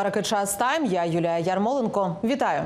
Раки час тайм. Я Юлія Ярмоленко. Вітаю.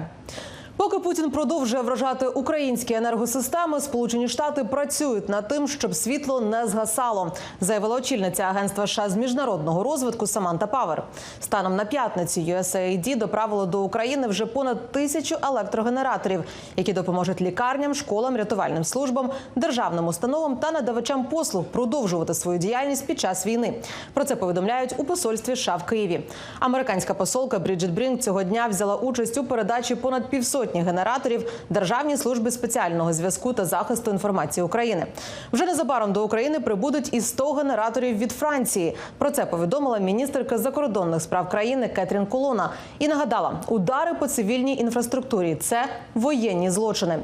Поки Путін продовжує вражати українські енергосистеми, Сполучені Штати працюють над тим, щоб світло не згасало, заявила очільниця агентства США з міжнародного розвитку Саманта Павер. Станом на п'ятницю USAID доправило до України вже понад тисячу електрогенераторів, які допоможуть лікарням, школам, рятувальним службам, державним установам та надавачам послуг продовжувати свою діяльність під час війни. Про це повідомляють у посольстві США в Києві. Американська посолка Бріджит Брінк цього дня взяла участь у передачі понад півсотні генераторів Державній службі спеціального зв'язку та захисту інформації України. Вже незабаром до України прибудуть і 100 генераторів від Франції. Про це повідомила міністерка закордонних справ країни Кетрін Колона і нагадала, удари по цивільній інфраструктурі це воєнні злочини.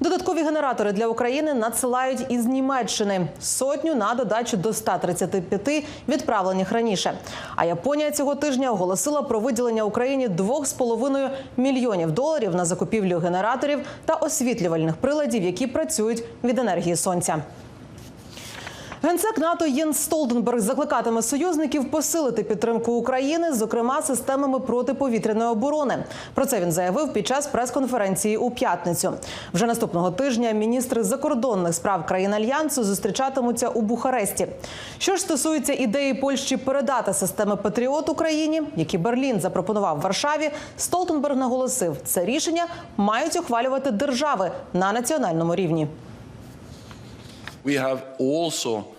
Додаткові генератори для України надсилають із Німеччини сотню на додачу до 135 відправлених раніше. А Японія цього тижня оголосила про виділення Україні 2,5 мільйонів доларів на закупівлю генераторів та освітлювальних приладів, які працюють від енергії сонця. Генсек НАТО Єнс Столтенберг закликатиме союзників посилити підтримку України, зокрема системами протиповітряної оборони. Про це він заявив під час прес-конференції у п'ятницю. Вже наступного тижня міністри закордонних справ країн альянсу зустрічатимуться у Бухаресті. Що ж стосується ідеї Польщі передати системи Патріот Україні, які Берлін запропонував Варшаві, Столтенберг наголосив, це рішення мають ухвалювати держави на національному рівні.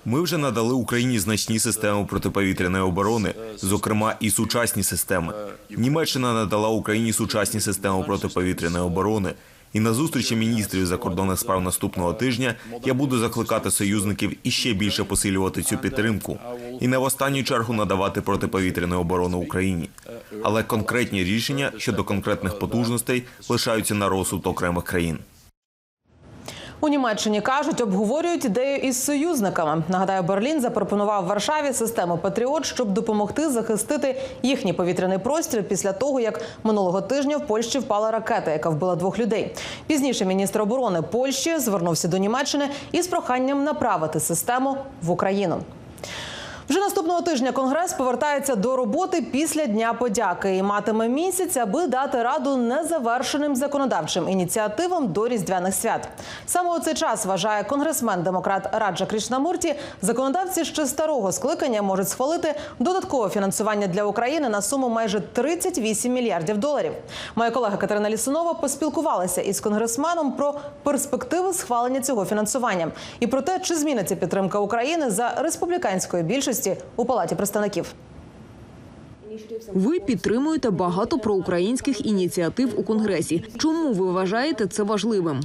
Ми вже надали Україні значні системи протиповітряної оборони, зокрема і сучасні системи. Німеччина надала Україні сучасні системи протиповітряної оборони. І на зустрічі міністрів закордонних справ наступного тижня я буду закликати союзників іще більше посилювати цю підтримку і не в останню чергу надавати протиповітряну оборону Україні. Але конкретні рішення щодо конкретних потужностей лишаються на розсуд окремих країн. У Німеччині кажуть, обговорюють ідею із союзниками. Нагадаю, Берлін запропонував Варшаві систему Патріот, щоб допомогти захистити їхній повітряний простір після того, як минулого тижня в Польщі впала ракета, яка вбила двох людей. Пізніше міністр оборони Польщі звернувся до Німеччини із проханням направити систему в Україну. Вже наступного тижня конгрес повертається до роботи після дня подяки і матиме місяць, аби дати раду незавершеним законодавчим ініціативам до різдвяних свят. Саме у цей час вважає конгресмен демократ Раджа Крішнамурті. Законодавці ще старого скликання можуть схвалити додаткове фінансування для України на суму майже 38 мільярдів доларів. Моя колега Катерина Лісунова поспілкувалася із конгресменом про перспективи схвалення цього фінансування і про те, чи зміниться підтримка України за республіканської більшості у палаті представників. Ви підтримуєте багато проукраїнських ініціатив у конгресі. Чому ви вважаєте це важливим?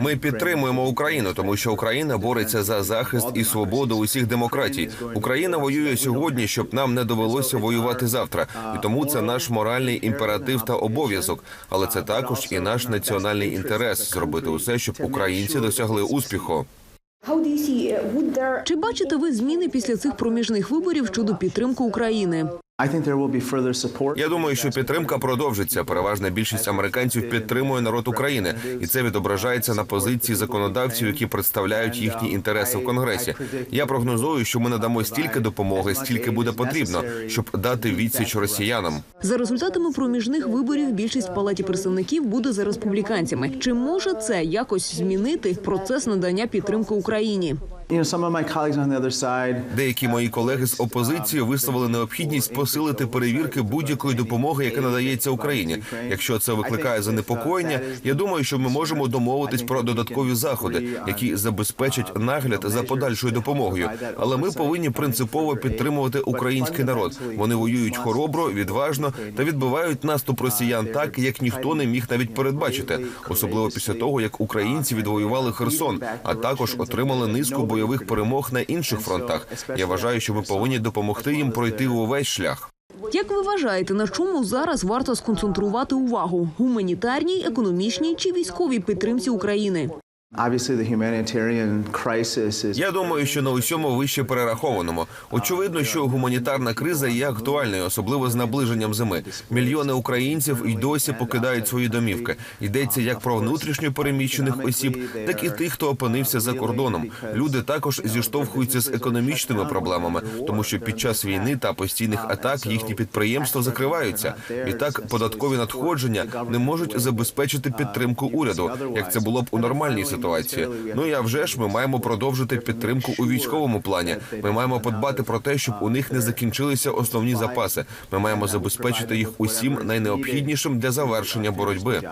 Ми підтримуємо Україну, тому що Україна бореться за захист і свободу усіх демократій. Україна воює сьогодні, щоб нам не довелося воювати завтра. І тому це наш моральний імператив та обов'язок. Але це також і наш національний інтерес зробити усе, щоб українці досягли успіху. Чи бачите ви зміни після цих проміжних виборів щодо підтримки України? Я думаю, що підтримка продовжиться. Переважна більшість американців підтримує народ України, і це відображається на позиції законодавців, які представляють їхні інтереси в конгресі. Я прогнозую, що ми надамо стільки допомоги, стільки буде потрібно, щоб дати відсіч росіянам. За результатами проміжних виборів більшість в палаті представників буде за республіканцями. Чи може це якось змінити процес надання підтримки Україні? Деякі мої колеги з опозиції висловили необхідність посилити перевірки будь-якої допомоги, яка надається Україні. Якщо це викликає занепокоєння, я думаю, що ми можемо домовитись про додаткові заходи, які забезпечать нагляд за подальшою допомогою. Але ми повинні принципово підтримувати український народ. Вони воюють хоробро, відважно та відбивають наступ росіян так, як ніхто не міг навіть передбачити, особливо після того, як українці відвоювали Херсон, а також отримали низку бойових перемог на інших фронтах. Я вважаю, що ми повинні допомогти їм пройти увесь шлях. Як ви вважаєте, на чому зараз варто сконцентрувати увагу гуманітарній, економічній чи військовій підтримці України? Я думаю, що на усьому вище перерахованому. Очевидно, що гуманітарна криза є актуальною, особливо з наближенням зими. Мільйони українців і досі покидають свої домівки. Йдеться як про внутрішньо переміщених осіб, так і тих, хто опинився за кордоном. Люди також зіштовхуються з економічними проблемами, тому що під час війни та постійних атак їхні підприємства закриваються. Відтак податкові надходження не можуть забезпечити підтримку уряду, як це було б у нормальній ситуації. Ну і а вже ж ми маємо продовжити підтримку у військовому плані. Ми маємо подбати про те, щоб у них не закінчилися основні запаси. Ми маємо забезпечити їх усім найнеобхіднішим для завершення боротьби.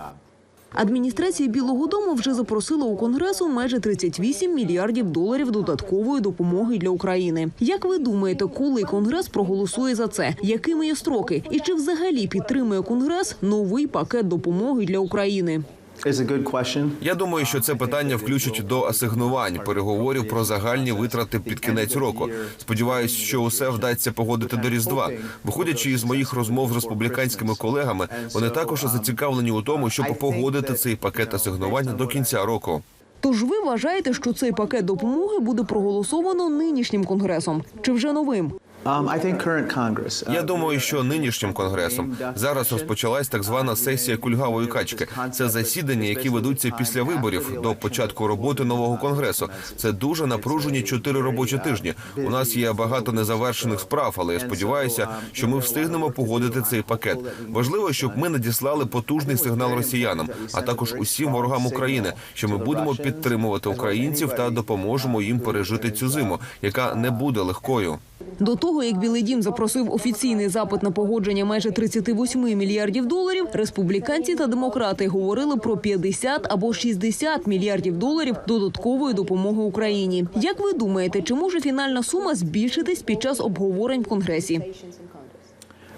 Адміністрація Білого Дому вже запросила у Конгресу майже 38 мільярдів доларів додаткової допомоги для України. Як ви думаєте, коли Конгрес проголосує за це? Якими є строки? І чи взагалі підтримує Конгрес новий пакет допомоги для України? Is a good question. Я думаю, що це питання включать до асигнувань переговорів про загальні витрати під кінець року. Сподіваюсь, що усе вдасться погодити до різдва. Виходячи із моїх розмов з республіканськими колегами, вони також зацікавлені у тому, щоб погодити цей пакет асигнувань до кінця року. Тож ви вважаєте, що цей пакет допомоги буде проголосовано нинішнім конгресом чи вже новим? Um, uh, Я думаю, що нинішнім конгресом зараз розпочалась так звана сесія кульгавої качки. Це засідання, які ведуться після виборів до початку роботи нового конгресу. Це дуже напружені чотири робочі тижні. У нас є багато незавершених справ, але я сподіваюся, що ми встигнемо погодити цей пакет. Важливо, щоб ми надіслали потужний сигнал росіянам, а також усім ворогам України, що ми будемо підтримувати українців та допоможемо їм пережити цю зиму, яка не буде легкою. До того, як Білий Дім запросив офіційний запит на погодження майже 38 мільярдів доларів, республіканці та демократи говорили про 50 або 60 мільярдів доларів додаткової допомоги Україні. Як ви думаєте, чи може фінальна сума збільшитись під час обговорень в Конгресі? I'm not sure about that.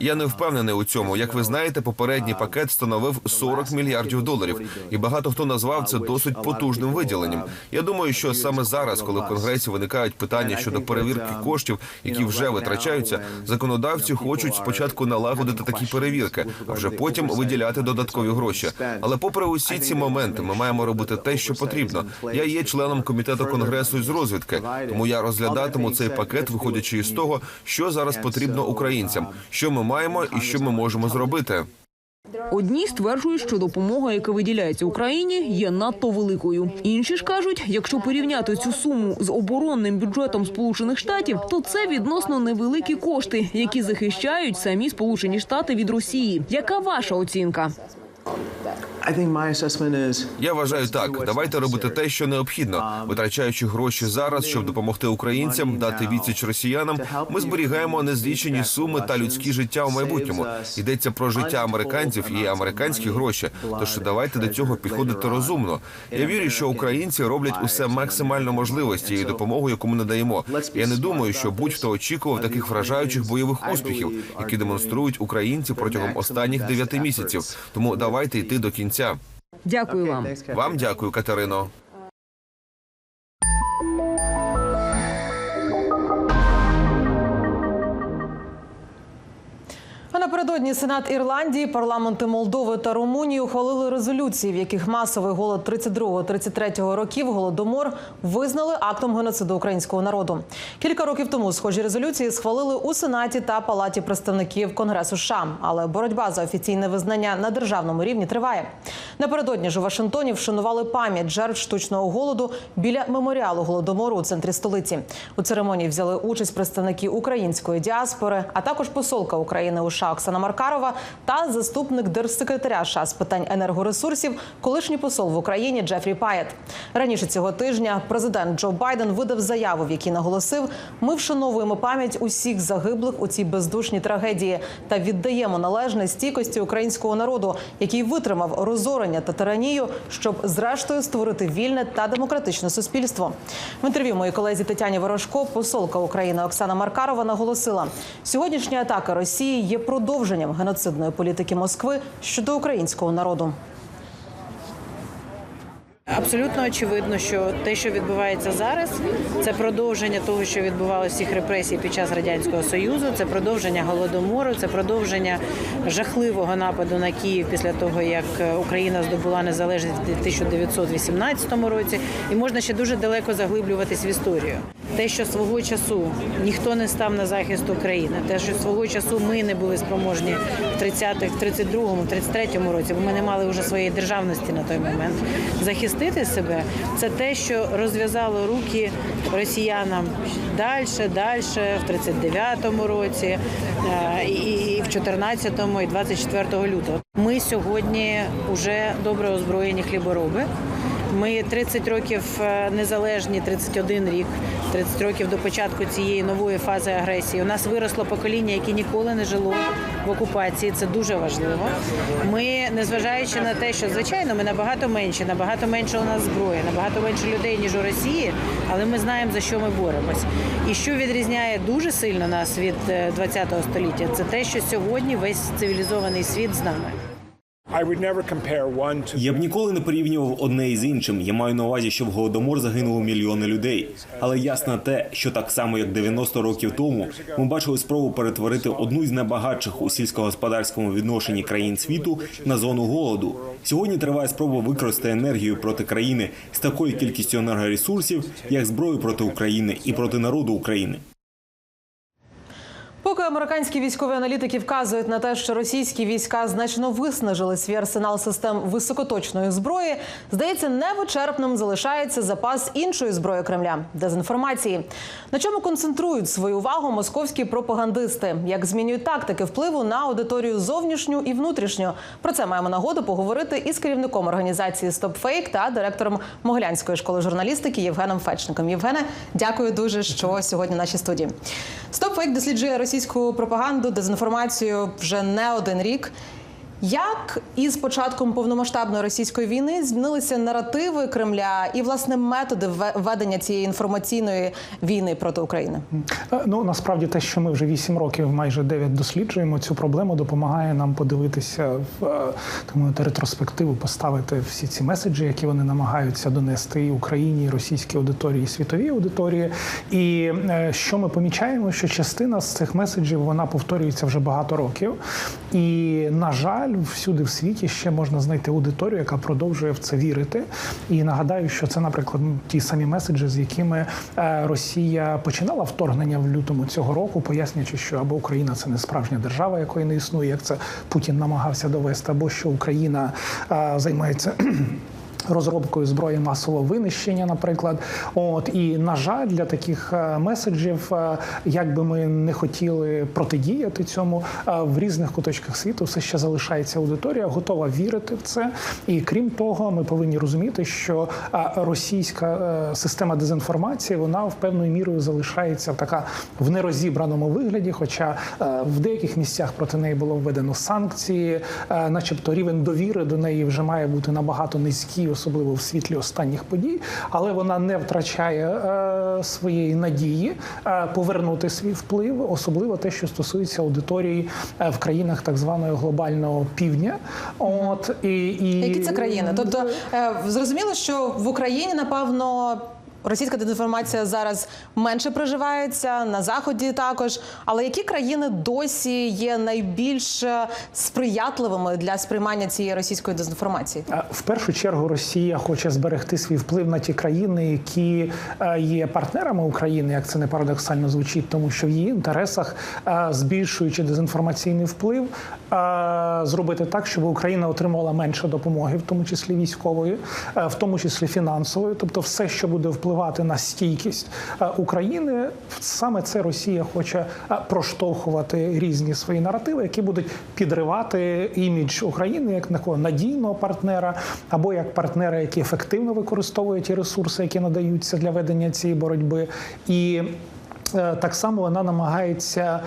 Я не впевнений у цьому. Як ви знаєте, попередній пакет становив 40 мільярдів доларів, і багато хто назвав це досить потужним виділенням. Я думаю, що саме зараз, коли в конгресі виникають питання щодо перевірки коштів, які вже витрачаються, законодавці хочуть спочатку налагодити такі перевірки, а вже потім виділяти додаткові гроші. Але попри усі ці моменти, ми маємо робити те, що потрібно. Я є членом комітету конгресу з розвідки, тому я розглядатиму цей пакет, виходячи із того, що зараз потрібно українцям, що ми маємо і що ми можемо зробити. Одні стверджують, що допомога, яка виділяється Україні, є надто великою. Інші ж кажуть, якщо порівняти цю суму з оборонним бюджетом Сполучених Штатів, то це відносно невеликі кошти, які захищають самі Сполучені Штати від Росії. Яка ваша оцінка? Я вважаю так. Давайте робити те, що необхідно, витрачаючи гроші зараз, щоб допомогти українцям, дати відсіч росіянам. Ми зберігаємо незлічені суми та людські життя у майбутньому. Йдеться про життя американців і американські гроші. Тож давайте до цього підходити розумно. Я вірю, що українці роблять усе максимально можливе з тією допомогою, яку ми надаємо. Я не думаю, що будь-хто очікував таких вражаючих бойових успіхів, які демонструють українці протягом останніх дев'яти місяців. Тому давайте йти до кінця. Дякую вам. Вам дякую, Катерино. Напередодні Сенат Ірландії, парламенти Молдови та Румунії ухвалили резолюції, в яких масовий голод 32-33 років голодомор визнали актом геноциду українського народу. Кілька років тому схожі резолюції схвалили у Сенаті та Палаті представників Конгресу США. Але боротьба за офіційне визнання на державному рівні триває. Напередодні ж у Вашингтоні вшанували пам'ять жертв штучного голоду біля меморіалу голодомору у центрі столиці. У церемонії взяли участь представники української діаспори, а також посолка України у США Оксана Маркарова та заступник держсекретаря США з питань енергоресурсів, колишній посол в Україні Джефрі Паєт. Раніше цього тижня президент Джо Байден видав заяву, в якій наголосив: ми вшановуємо пам'ять усіх загиблих у цій бездушній трагедії та віддаємо належне стійкості українського народу, який витримав розорення та тиранію, щоб зрештою створити вільне та демократичне суспільство. В інтерв'ю моїй колезі Тетяні Ворожко, посолка України Оксана Маркарова наголосила: сьогоднішня атака Росії є продовженням геноцидної політики Москви щодо українського народу. Абсолютно очевидно, що те, що відбувається зараз, це продовження того, що відбувалося всіх репресій під час радянського союзу. Це продовження голодомору, це продовження жахливого нападу на Київ після того, як Україна здобула незалежність у 1918 році. І можна ще дуже далеко заглиблюватись в історію. Те, що свого часу ніхто не став на захист України, те, що свого часу ми не були спроможні в 30-х, в 32-му, 33-му році, бо ми не мали вже своєї державності на той момент захистити себе, це те, що розв'язало руки росіянам далі, далі, в 39-му році, е, і в 14-му, і 24 лютого. Ми сьогодні вже добре озброєні хлібороби. Ми 30 років е, незалежні, 31 рік, 30 років до початку цієї нової фази агресії. У нас виросло покоління, яке ніколи не жило в окупації. Це дуже важливо. Ми, незважаючи на те, що звичайно ми набагато менші, набагато менше у нас зброї, набагато менше людей ніж у Росії, але ми знаємо за що ми боремось. І що відрізняє дуже сильно нас від е, 20-го століття, це те, що сьогодні весь цивілізований світ з нами. Я б ніколи не порівнював одне із іншим. Я маю на увазі, що в голодомор загинуло мільйони людей. Але ясно те, що так само як 90 років тому, ми бачили спробу перетворити одну із найбагатших у сільськогосподарському відношенні країн світу на зону голоду. Сьогодні триває спроба використати енергію проти країни з такою кількістю енергоресурсів, як зброю проти України і проти народу України. Поки американські військові аналітики вказують на те, що російські війська значно виснажили свій арсенал систем високоточної зброї, здається, невичерпним залишається запас іншої зброї Кремля дезінформації. На чому концентрують свою увагу московські пропагандисти? Як змінюють тактики впливу на аудиторію зовнішню і внутрішню? Про це маємо нагоду поговорити із керівником організації StopFake та директором Могилянської школи журналістики Євгеном Фечником. Євгене, дякую дуже, що сьогодні в нашій студії. StopFake досліджує російську пропаганду, дезінформацію вже не один рік. Як із початком повномасштабної російської війни змінилися наративи Кремля і власне методи ве- ведення цієї інформаційної війни проти України? Е, Ну насправді те, що ми вже 8 років, майже 9 досліджуємо цю проблему, допомагає нам подивитися в е, мовити, ретроспективу, поставити всі ці меседжі, які вони намагаються донести і Україні, і російській аудиторії, і світовій аудиторії. І е, що ми помічаємо, що частина з цих меседжів вона повторюється вже багато років, і на жаль, всюди в світі ще можна знайти аудиторію, яка продовжує в це вірити. І нагадаю, що це, наприклад, ті самі меседжі, з якими е, Росія починала вторгнення в лютому цього року, пояснюючи, що або Україна це не справжня держава, якої не існує, як це Путін намагався довести, або що Україна е, займається. Розробкою зброї масового винищення, наприклад, от і на жаль, для таких е, меседжів, е, як би ми не хотіли протидіяти цьому, е, в різних куточках світу все ще залишається аудиторія, готова вірити в це. І крім того, ми повинні розуміти, що російська система дезінформації вона в певною мірою залишається така в нерозібраному вигляді. Хоча в деяких місцях проти неї було введено санкції, начебто рівень довіри до неї вже має бути набагато низький, особливо в світлі останніх подій, але вона не втрачає е, своєї надії е, повернути свій вплив, особливо те, що стосується аудиторії е, в країнах так званого глобального півдня. От і, і Які це країни? Тобто е, зрозуміло, що в Україні напевно. Російська дезінформація зараз менше проживається на заході також. Але які країни досі є найбільш е, сприятливими для сприймання цієї російської дезінформації? Е, В першу чергу Росія хоче зберегти свій вплив на ті країни, які е, є партнерами України, як це не парадоксально звучить, тому що в її інтересах, збільшуючи дезінформаційний вплив, зробити так, щоб Україна отримувала менше допомоги, в тому числі військової, в тому числі фінансової, тобто все, що буде впливати на стійкість е, України, саме це Росія хоче е, проштовхувати різні свої наративи, які будуть підривати імідж України як такого надійного партнера, або як партнера, які ефективно використовують ті ресурси, які надаються для ведення цієї боротьби. І Так само вона намагається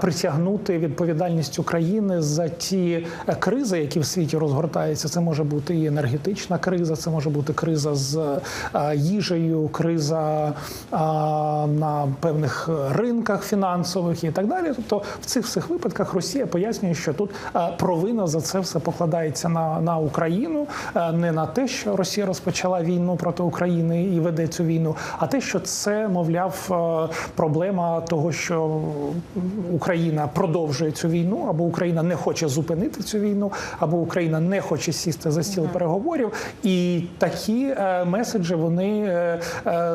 притягнути відповідальність України за ті е, кризи, які в світі розгортаються. Це може бути і енергетична криза, це може бути криза з їжею, криза на певних ринках фінансових і так далі. Тобто, в цих всіх випадках Росія пояснює, що тут провина за це все покладається на, на Україну, не на те, що Росія розпочала війну проти України і веде цю війну, а те, що це, мовляв, е, проблема того, що Україна продовжує цю війну, або Україна не хоче зупинити цю війну, або Україна не хоче сісти за стіл переговорів. І такі е, меседжі вони е, е,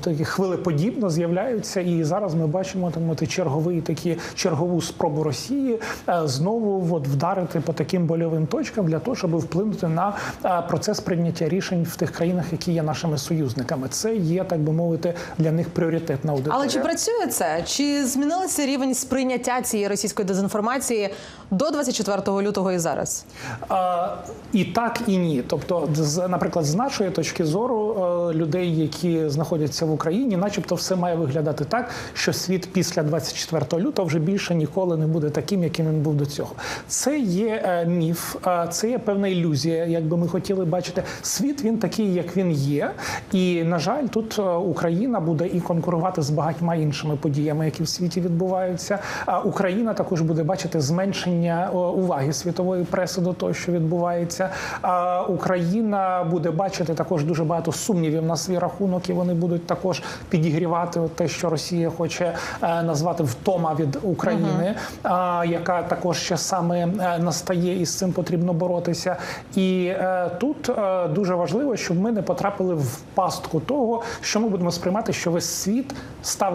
такі хвилеподібно з'являються. І зараз ми бачимо мовити, черговий такі чергову спробу Росії е, знову от, вдарити по таким больовим точкам для того, щоб вплинути на е, процес прийняття рішень в тих країнах, які є нашими союзниками. Це є так би мовити для них пріоритетна аудиторія. Працює це? Чи змінилося рівень сприйняття цієї російської дезінформації до 24 лютого і зараз? А, і так, і ні. Тобто, наприклад, з нашої точки зору е, людей, які знаходяться в Україні, начебто, все має виглядати так, що світ після 24 лютого вже більше ніколи не буде таким, яким він був до цього. Це є е, міф, це є певна ілюзія, як би ми хотіли бачити. Світ він такий, як він є. І на жаль, тут е, Україна буде і конкурувати з багатьма іншими подіями, які в світі відбуваються. А Україна також буде бачити зменшення уваги світової преси до того, що відбувається. А Україна буде бачити також дуже багато сумнівів на свій рахунок, і вони будуть також підігрівати те, що Росія хоче е, назвати втома від України, а, яка також ще саме е, настає, і з цим потрібно боротися. І е, тут дуже важливо, щоб ми не потрапили в пастку того, що ми будемо сприймати, що весь світ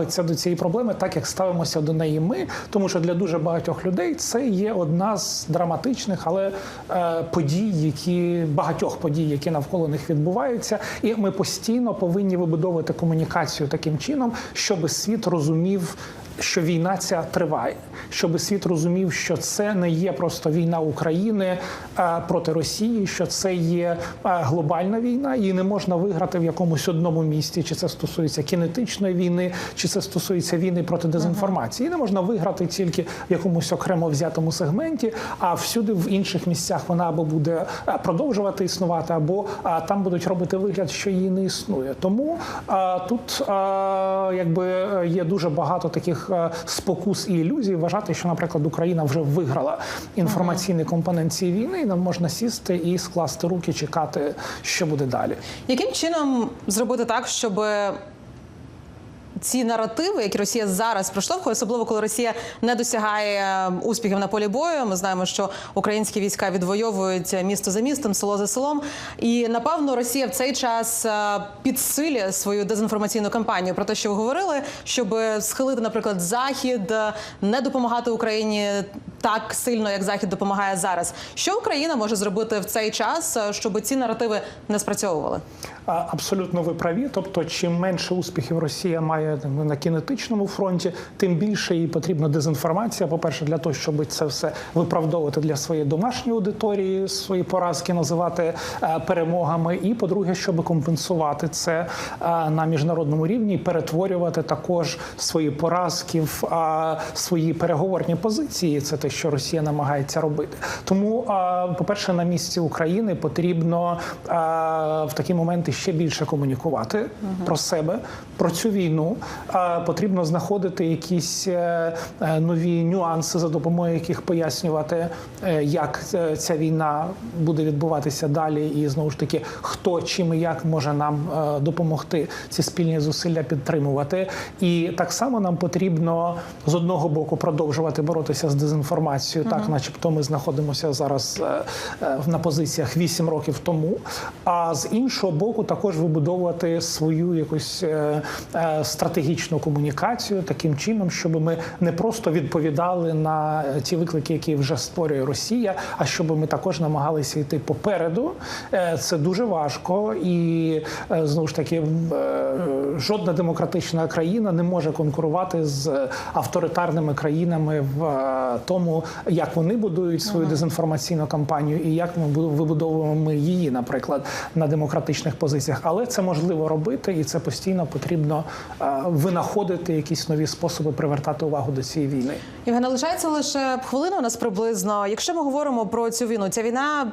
ставиться до цієї проблеми, так як ставимося до неї ми, тому що для дуже багатьох людей це є одна з драматичних, але е, подій, які багатьох подій, які навколо них відбуваються, і ми постійно повинні вибудовувати комунікацію таким чином, щоб світ розумів. Що війна ця триває, щоб світ розумів, що це не є просто війна України е, проти Росії, що це є е, глобальна війна, і не можна виграти в якомусь одному місті, чи це стосується кінетичної війни, чи це стосується війни проти дезінформації. І не можна виграти тільки в якомусь окремо взятому сегменті, а всюди в інших місцях вона або буде е, продовжувати існувати, або там будуть робити вигляд, що її не існує. Тому тут якби є дуже багато таких спокус і ілюзій вважати, що, наприклад, Україна вже виграла інформаційний компонент цієї війни, і нам можна сісти і скласти руки, чекати, що буде далі. Яким чином зробити так, щоб ці наративи, які Росія зараз проштовхує, особливо коли Росія не досягає е, успіхів на полі бою. Ми знаємо, що українські війська відвоюють місто за містом, село за селом. І напевно Росія в цей час е, підсилює свою дезінформаційну кампанію про те, що ви говорили, щоб схилити, наприклад, захід, е, не допомагати Україні так сильно, як захід допомагає зараз. Що Україна може зробити в цей час, е, щоб ці наративи не спрацьовували? Абсолютно ви праві. Тобто, чим менше успіхів Росія має на кінетичному фронті, тим більше їй потрібна дезінформація. По перше, для того, щоб це все виправдовувати для своєї домашньої аудиторії, свої поразки називати е, перемогами. І по-друге, щоб компенсувати це е, на міжнародному рівні, і перетворювати також свої поразки в е, свої переговорні позиції. Це те, що Росія намагається робити. Тому, е, по-перше, на місці України потрібно в такі моменти ще більше комунікувати про себе, про цю війну. Потрібно знаходити якісь е, е, нові нюанси, за допомогою яких пояснювати, е, як ця війна буде відбуватися далі, і знову ж таки, хто чим і як може нам допомогти ці спільні зусилля підтримувати. І так само нам потрібно з одного боку продовжувати боротися з дезінформацією, так начебто ми знаходимося зараз е, е, на позиціях 8 років тому. А з іншого боку, також вибудовувати свою якусь е, стратегічну комунікацію таким чином, щоб ми не просто відповідали на ті виклики, які вже створює Росія, а щоб ми також намагалися йти попереду. Це дуже важко, і знову ж таки жодна демократична країна не може конкурувати з авторитарними країнами в тому, тому, як вони будують свою дезінформаційну кампанію і як ми бу- вибудовуємо її, наприклад, на демократичних позиціях. Але це можливо робити, і це постійно потрібно е, винаходити якісь нові способи привертати увагу до цієї війни. Євгена, лишається лише хвилина у нас приблизно. Якщо ми говоримо про цю війну, ця війна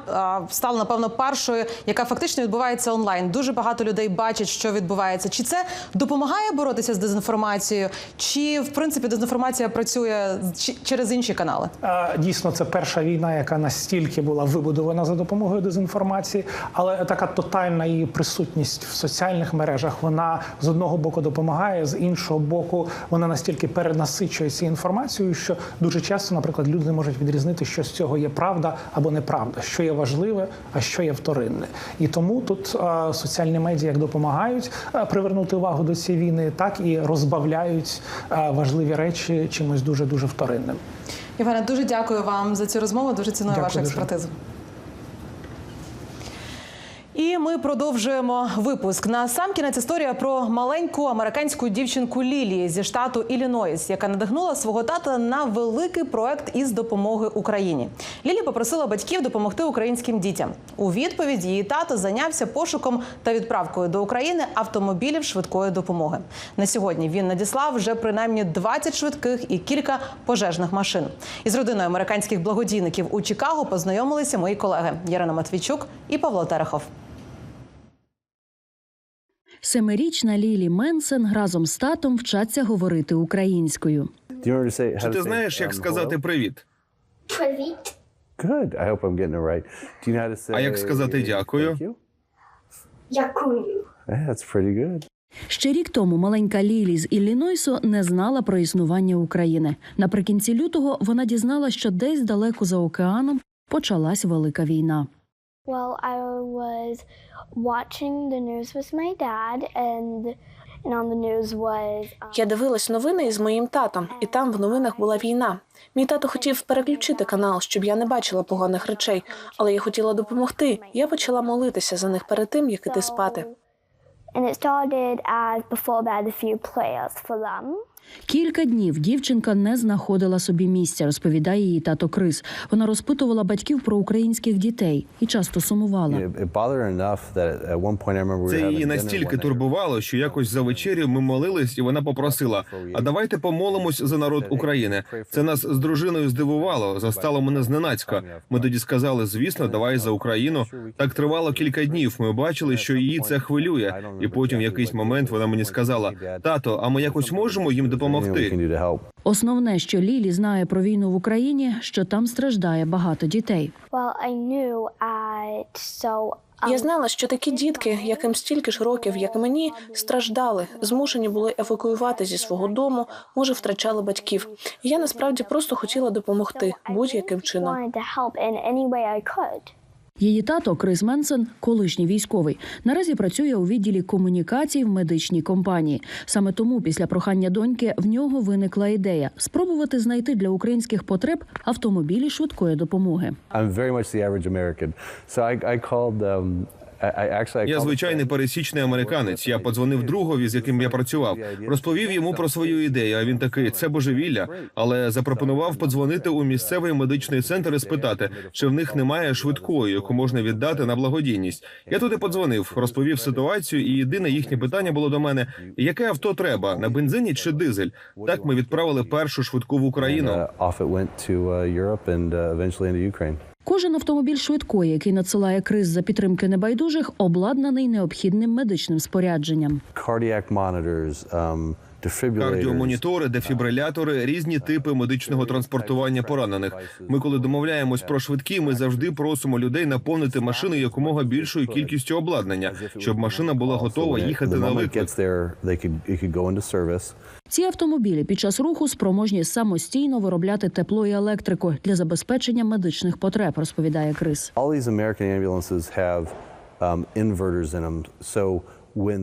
стала напевно першою, яка фактично відбувається онлайн. Дуже багато людей бачать, що відбувається. Чи це допомагає боротися з дезінформацією, чи в принципі дезінформація працює через інші канали? Дійсно, це перша війна, яка настільки була вибудована за допомогою дезінформації, але така тотальна її присутність в соціальних мережах вона з одного боку допомагає, з іншого боку, вона настільки перенасичує цією інформацією, що дуже часто, наприклад, люди не можуть відрізнити, що з цього є правда або неправда, що є важливе, а що є вторинне. І тому тут соціальні медіа як допомагають привернути увагу до цієї війни, так і розбавляють важливі речі чимось дуже дуже вторинним. Євгена, дуже дякую вам за цю розмову. Дуже ціную Дякую вашу дуже. І ми продовжуємо випуск. На сам кінець історія про маленьку американську дівчинку Лілії зі штату Іллінойс, яка надихнула свого тата на великий проект із допомоги Україні. Лілі попросила батьків допомогти українським дітям. У відповідь її тато зайнявся пошуком та відправкою до України автомобілів швидкої допомоги. На сьогодні він надіслав вже принаймні 20 швидких і кілька пожежних машин. Із родиною американських благодійників у Чикаго познайомилися мої колеги Ярина Матвійчук і Павло Терехов. Семирічна Лілі Менсен разом з татом вчаться говорити українською. Чи ти знаєш, як сказати привіт? Привіт. Good. I hope I'm getting it right. You know say А як сказати дякую? Дякую. That's pretty good. Ще рік тому маленька Лілі з Іллінойсу не знала про існування України. Наприкінці лютого вона дізнала, що десь далеко за океаном почалась велика війна. Well, I was watching the news with my dad, and and on the news was um, Я дивилась новини із моїм татом, і там в новинах була війна. Мій тато хотів переключити канал, щоб я не бачила поганих речей, але я хотіла допомогти. Я почала молитися за них перед тим, як іти спати. and it started as before bed a few prayers for them. Кілька днів дівчинка не знаходила собі місця, розповідає її тато Крис. Вона розпитувала батьків про українських дітей і часто сумувала. Це її настільки турбувало, що якось за вечерю ми молились, і вона попросила: а давайте помолимось за народ України. Це нас з дружиною здивувало, застало мене зненацька. Ми тоді сказали: звісно, давай за Україну. Так тривало кілька днів. Ми бачили, що її це хвилює. І потім в якийсь момент вона мені сказала: тато, а ми якось можемо їм can допомогти. Основне, що Лілі знає про війну в Україні, що там страждає багато дітей. Well, I knew I so um, Я знала, що такі дітки, яким стільки ж років, як мені, страждали, змушені були евакуювати зі свого дому, може, втрачали батьків. Я насправді просто хотіла допомогти будь-яким чином. Її тато Крис Менсен, колишній військовий, наразі працює у відділі комунікацій в медичній компанії. Саме тому, після прохання доньки, в нього виникла ідея спробувати знайти для українських потреб автомобілі швидкої допомоги. I'm very much the average Я звичайний пересічний американець. Я подзвонив другові, з яким я працював, розповів йому про свою ідею. А він такий це божевілля, але запропонував подзвонити у місцевий медичний центр і спитати, чи в них немає швидкої, яку можна віддати на благодійність. Я туди подзвонив, розповів ситуацію, і єдине їхнє питання було до мене: яке авто треба на бензині чи дизель? Так ми відправили першу швидку в Україну. Кожен автомобіль швидкої, який надсилає криз за підтримки небайдужих, обладнаний необхідним медичним спорядженням. Cardiac monitors, um. Кардіомонітори, дефібрилятори, різні типи медичного транспортування поранених. Ми, коли домовляємось про швидкі, ми завжди просимо людей наповнити машини якомога більшою кількістю обладнання, щоб машина була готова їхати на виклик. Ці автомобілі під час руху спроможні самостійно виробляти тепло і електрику для забезпечення медичних потреб, розповідає Крис. All these American ambulances have um, inverters in them. So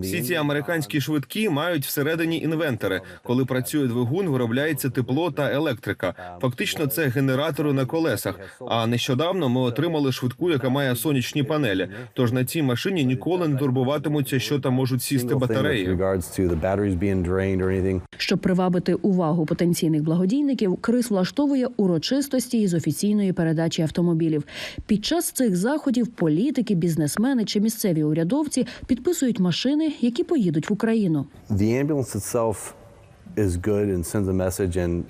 Всі ці американські швидкі мають всередині інвентори. Коли працює двигун, виробляється тепло та електрика. Фактично, це генератори на колесах. А нещодавно ми отримали швидку, яка має сонячні панелі. Тож на цій машині ніколи не турбуватимуться, що там можуть сісти батареї. Щоб привабити увагу потенційних благодійників, Крис влаштовує урочистості із офіційної передачі автомобілів. Під час цих заходів політики, бізнесмени чи місцеві урядовці підписують машини, які поїдуть в Україну.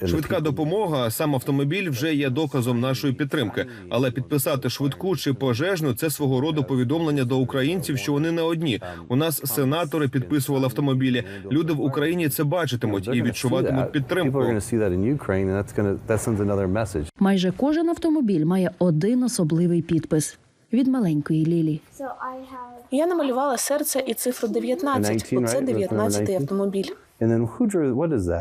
Швидка допомога, сам автомобіль вже є доказом нашої підтримки. Але підписати швидку чи пожежну це свого роду повідомлення до українців, що вони не одні. У нас сенатори підписували автомобілі. Люди в Україні це бачитимуть і відчуватимуть підтримку. Майже кожен автомобіль має один особливий підпис від маленької Лілі. Я намалювала серце і цифру 19, Оце це 19-й автомобіль.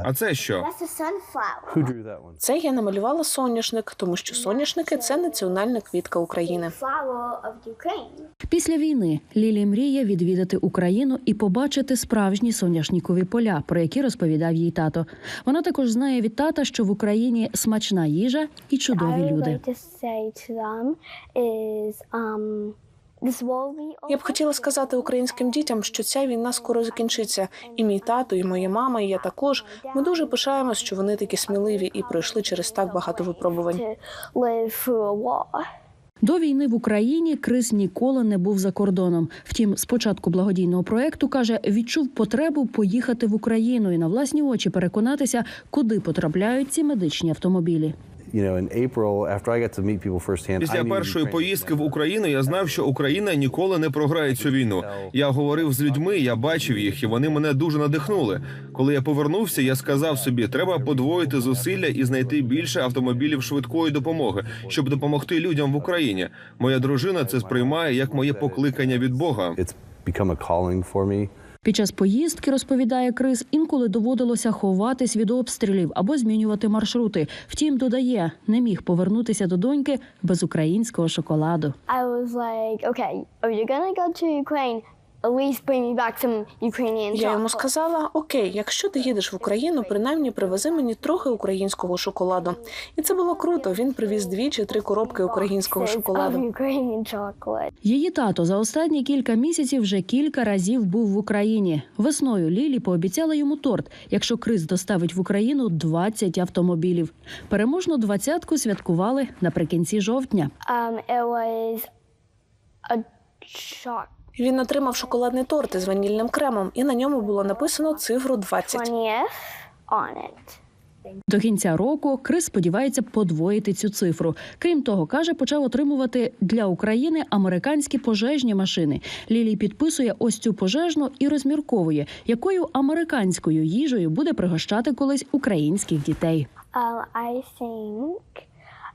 А це що? that's a sunflower. Це я намалювала соняшник, тому що соняшники це національна квітка України. Flower of Ukraine. Після війни Лілі мріє відвідати Україну і побачити справжні соняшникові поля, про які розповідав їй тато. Вона також знає від тата, що в Україні смачна їжа і I чудові would люди. like to say to them is um Я б хотіла сказати українським дітям, що ця війна скоро закінчиться. І мій тато, і моя мама, і я також. Ми дуже пишаємось, що вони такі сміливі і пройшли через так багато випробувань. До війни в Україні Крис ніколи не був за кордоном. Втім, з початку благодійного проекту каже, відчув потребу поїхати в Україну і на власні очі переконатися, куди потрапляють ці медичні автомобілі. Після першої поїздки в Україну я знав, що Україна ніколи не програє цю війну. Я говорив з людьми, я бачив їх, і вони мене дуже надихнули. Коли я повернувся, я сказав собі, треба подвоїти зусилля і знайти більше автомобілів швидкої допомоги, щоб допомогти людям в Україні. Моя дружина це сприймає як моє покликання від Бога. Під час поїздки, розповідає Крис, інколи доводилося ховатись від обстрілів або змінювати маршрути. Втім, додає, не міг повернутися до доньки без українського шоколаду. I was like, okay, are you gonna go to Ukraine, at least bring me back some Ukrainian Я йому сказала: Окей, якщо ти їдеш в Україну, принаймні привези мені трохи українського шоколаду. І це було круто. Він привіз дві чи три коробки українського шоколаду. Її тато за останні кілька місяців вже кілька разів був в Україні. Весною Лілі пообіцяла йому торт, якщо Крис доставить в Україну 20 автомобілів. Переможну двадцятку святкували наприкінці жовтня. Um, it was a choc Він отримав шоколадний торт із ванільним кремом, і на ньому було написано цифру 20. 20th on it. До кінця року Крис сподівається подвоїти цю цифру. Крім того, каже, почав отримувати для України американські пожежні машини. Лілі підписує ось цю пожежну і розмірковує, якою американською їжею буде пригощати колись українських дітей. Um, I think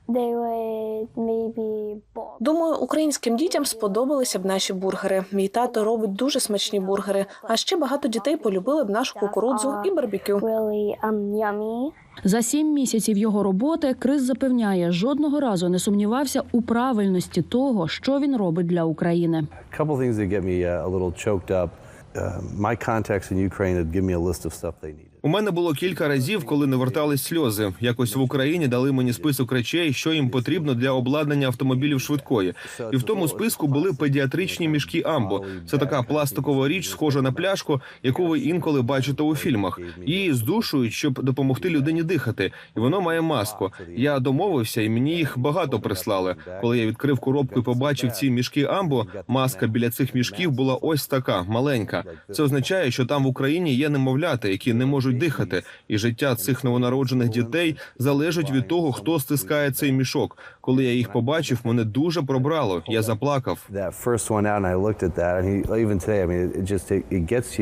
they would maybe both. Думаю, українським дітям сподобалися б наші бургери. Мій тато робить дуже смачні бургери. А ще багато дітей полюбили б нашу кукурудзу і барбекю. Really um. За сім місяців його роботи Крис запевняє, жодного разу не сумнівався у правильності того, що він робить для України. A couple things that get me uh, a little choked up. Uh, my contacts in Ukraine had given me a list of stuff they needed. У мене було кілька разів, коли не вертались сльози. Якось в Україні дали мені список речей, що їм потрібно для обладнання автомобілів швидкої. І в тому списку були педіатричні мішки амбо. Це така пластикова річ, схожа на пляшку, яку ви інколи бачите у фільмах. Її здушують, щоб допомогти людині дихати. І воно має маску. Я домовився, і мені їх багато прислали. Коли я відкрив коробку і побачив ці мішки амбо, маска біля цих мішків була ось така маленька. Це означає, що там в Україні є немовляти, які не можуть дихати, і життя цих новонароджених дітей залежить від того, хто стискає цей мішок. Коли я їх побачив, мене дуже пробрало. Я заплакав.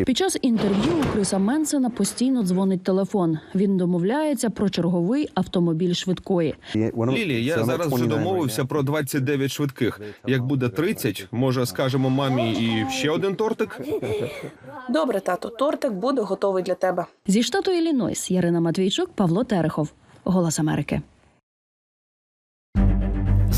Під час інтерв'ю у Криса Менсена постійно дзвонить телефон. Він домовляється про черговий автомобіль швидкої. Лілі, я зараз вже домовився про 29 швидких. Як буде 30, може скажемо мамі і ще один тортик. Добре, тато, тортик буде готовий для тебе. Зі штату Іллінойс Ярина Матвійчук, Павло Терехов. Голос Америки.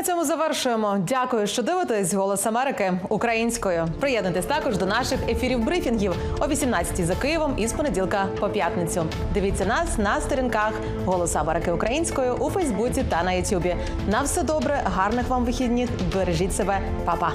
На цьому завершуємо. Дякую, що дивитесь Голос Америки українською. Приєднуйтесь також до наших ефірів брифінгів о 18 за Києвом із понеділка по п'ятницю. Дивіться нас на сторінках Голос Америки українською у Фейсбуці та на Ютубі. На все добре, гарних вам вихідних. Бережіть себе, Па-па.